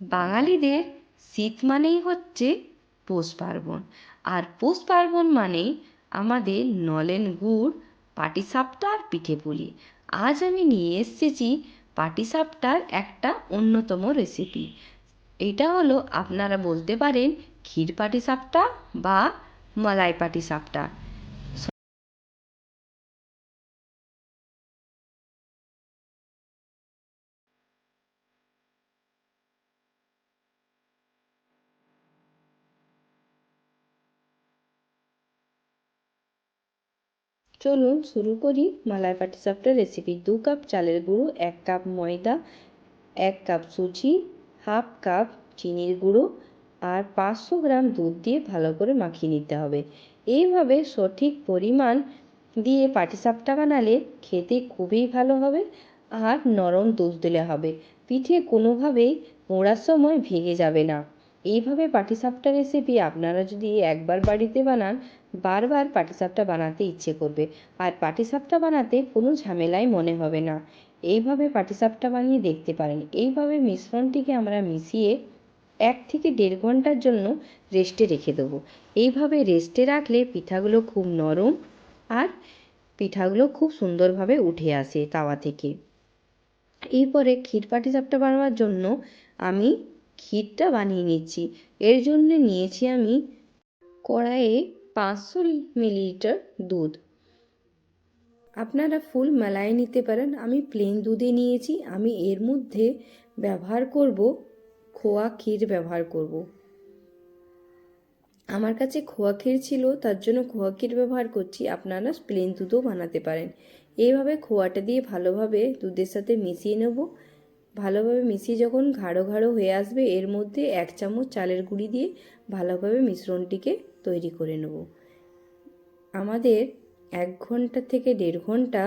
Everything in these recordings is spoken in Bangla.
বাঙালিদের শীত মানেই হচ্ছে পৌষ পার্বণ। আর পৌষ পার্বণ মানেই আমাদের নলেন গুড়, পাটিসাপটা আর পিঠে পুলি। আজ আমি নিয়ে এসেছি পাটিসাপটার একটা অন্যতম রেসিপি এটা হলো, আপনারা বলতে পারেন, ক্ষীর পাটিসাপটা বা মালাই পাটিসাপটা। চলুন শুরু করি মালাই পাটিসাপটার রেসিপি দু কাপ চালের গুঁড়ো, এক কাপ ময়দা, এক কাপ সুজি হাফ কাপ চিনির গুঁড়ো আর পাঁচশো গ্রাম দুধ দিয়ে ভালো করে মাখিয়ে নিতে হবে। এইভাবে সঠিক পরিমাণ দিয়ে পাটিসাপটা বানালে খেতে খুবই ভালো হবে আর নরম দুধ দিলে হবে। পিঠে কোনোভাবেই মোড়ার সময় ভেঙে যাবে না। এইভাবে পাটিসাপটা রেসিপি আপনারা যদি একবার বাড়িতে বানান, বারবার পাটিসাপটা বানাতে ইচ্ছে করবে। আর পাটিসাপটা বানাতে কোনো ঝামেলাই মনে হবে না। এইভাবে পাটিসাপটা বানিয়ে দেখতে পারেন। এইভাবে মিশ্রণটিকে আমরা মিশিয়ে এক থেকে দেড় ঘণ্টার জন্য রেস্টে রেখে দেবো। এইভাবে রেস্টে রাখলে পিঠাগুলো খুব নরম আর পিঠাগুলো খুব সুন্দরভাবে উঠে আসে তাওয়া থেকে। এরপরে ক্ষীর পাটিসাপটা বানাবার জন্য আমি ক্ষীরটা বানিয়ে নিচ্ছি। এর জন্য নিয়েছি আমি কড়াইয়ে পাঁচশো মিলিলিটার দুধ। আপনারা ফুল মালাই নিতে পারেন। আমি প্লেন দুধে নিয়েছি। আমি এর মধ্যে ব্যবহার করব খোয়া ক্ষীর ব্যবহার করব। আমার কাছে খোয়া ক্ষীর ছিল, তার জন্য খোয়া ক্ষীর ব্যবহার করছি। আপনারা প্লেন দুধও বানাতে পারেন। এইভাবে খোয়াটা দিয়ে ভালোভাবে দুধের সাথে মিশিয়ে নেব। ভালোভাবে মিশিয়ে যখন ঘাড়ো ঘাড়ো হয়ে আসবে, এর মধ্যে এক চামচ চালের গুঁড়ি দিয়ে ভালোভাবে মিশ্রণটিকে তৈরি করে নেব। আমাদের এক ঘণ্টা থেকে দেড় ঘণ্টা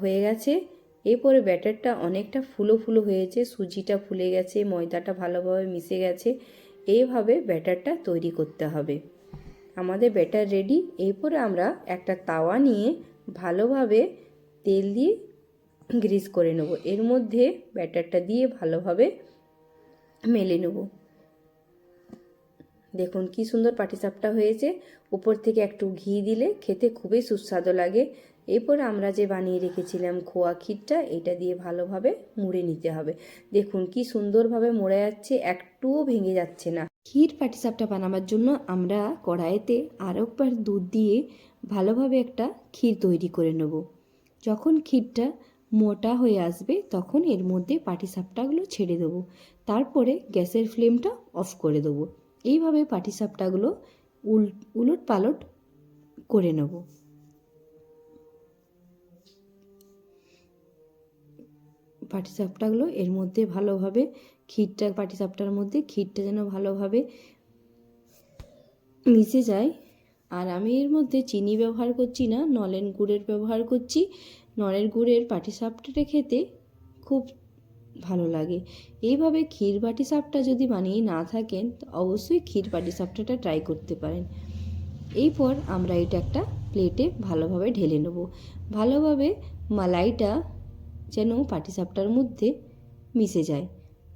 হয়ে গেছে। এরপরে ব্যাটারটা অনেকটা ফুলো ফুলো হয়েছে, সুজিটা ফুলে গেছে, ময়দাটা ভালোভাবে মিশে গেছে। এইভাবে ব্যাটারটা তৈরি করতে হবে। আমাদের ব্যাটার রেডি। এরপরে আমরা একটা তাওয়া নিয়ে ভালোভাবে তেল দিয়ে গ্রিস করে নেব। এর মধ্যে ব্যাটারটা দিয়ে ভালোভাবে মেলে নেব। দেখুন কি সুন্দর পাটিসাপটা হয়েছে। উপর থেকে একটু ঘি দিলে খেতে খুবই সুস্বাদু লাগে। এরপর আমরা যে বানিয়ে রেখেছিলাম খোয়া ক্ষীরটা, এটা দিয়ে ভালোভাবে মুড়ে নিতে হবে। দেখুন কি সুন্দরভাবে মোড়া যাচ্ছে, একটুও ভেঙে যাচ্ছে না। ক্ষীর পাটিসাপটা বানাবার জন্য আমরা কড়াইতে আরও একবার দুধ দিয়ে ভালোভাবে একটা ক্ষীর তৈরি করে নেব। যখন ক্ষীরটা মোটা হয়ে আসবে, তখন এর মধ্যে পাটিসাপটাগুলো ছেড়ে দেবো। তারপরে গ্যাসের ফ্লেমটা অফ করে দেবো। এইভাবে পাটিসাপটাগুলো উল, উলট পালট করে নেব। পাটিসাপটাগুলো এর মধ্যে ভালোভাবে ক্ষীরটা, পাটিসাপটার মধ্যে ক্ষীরটা যেন ভালোভাবে মিশে যায়। আর আমি এর মধ্যে চিনি ব্যবহার করছি না, নলেন গুড়ের ব্যবহার করছি। নলেন গুড়ের পাটিসাপটাটা খেতে খুব ভালো লাগে। এইভাবে ক্ষীর বাটি সাপটা যদি বানিয়ে না থাকেন, তো অবশ্যই ক্ষীর বাটি সাপটাটা ট্রাই করতে পারেন। এরপর আমরা এটা একটা প্লেটে ভালোভাবে ঢেলে নেব। ভালোভাবে মালাইটা যেন পাটিসাপটার মধ্যে মিশে যায়।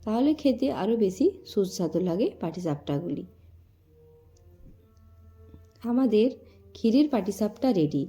তাহলে খেতে আরও বেশি সুস্বাদু লাগে পাটিসাপটাগুলি। আমাদের ক্ষীরের পাটিসাপটা রেডি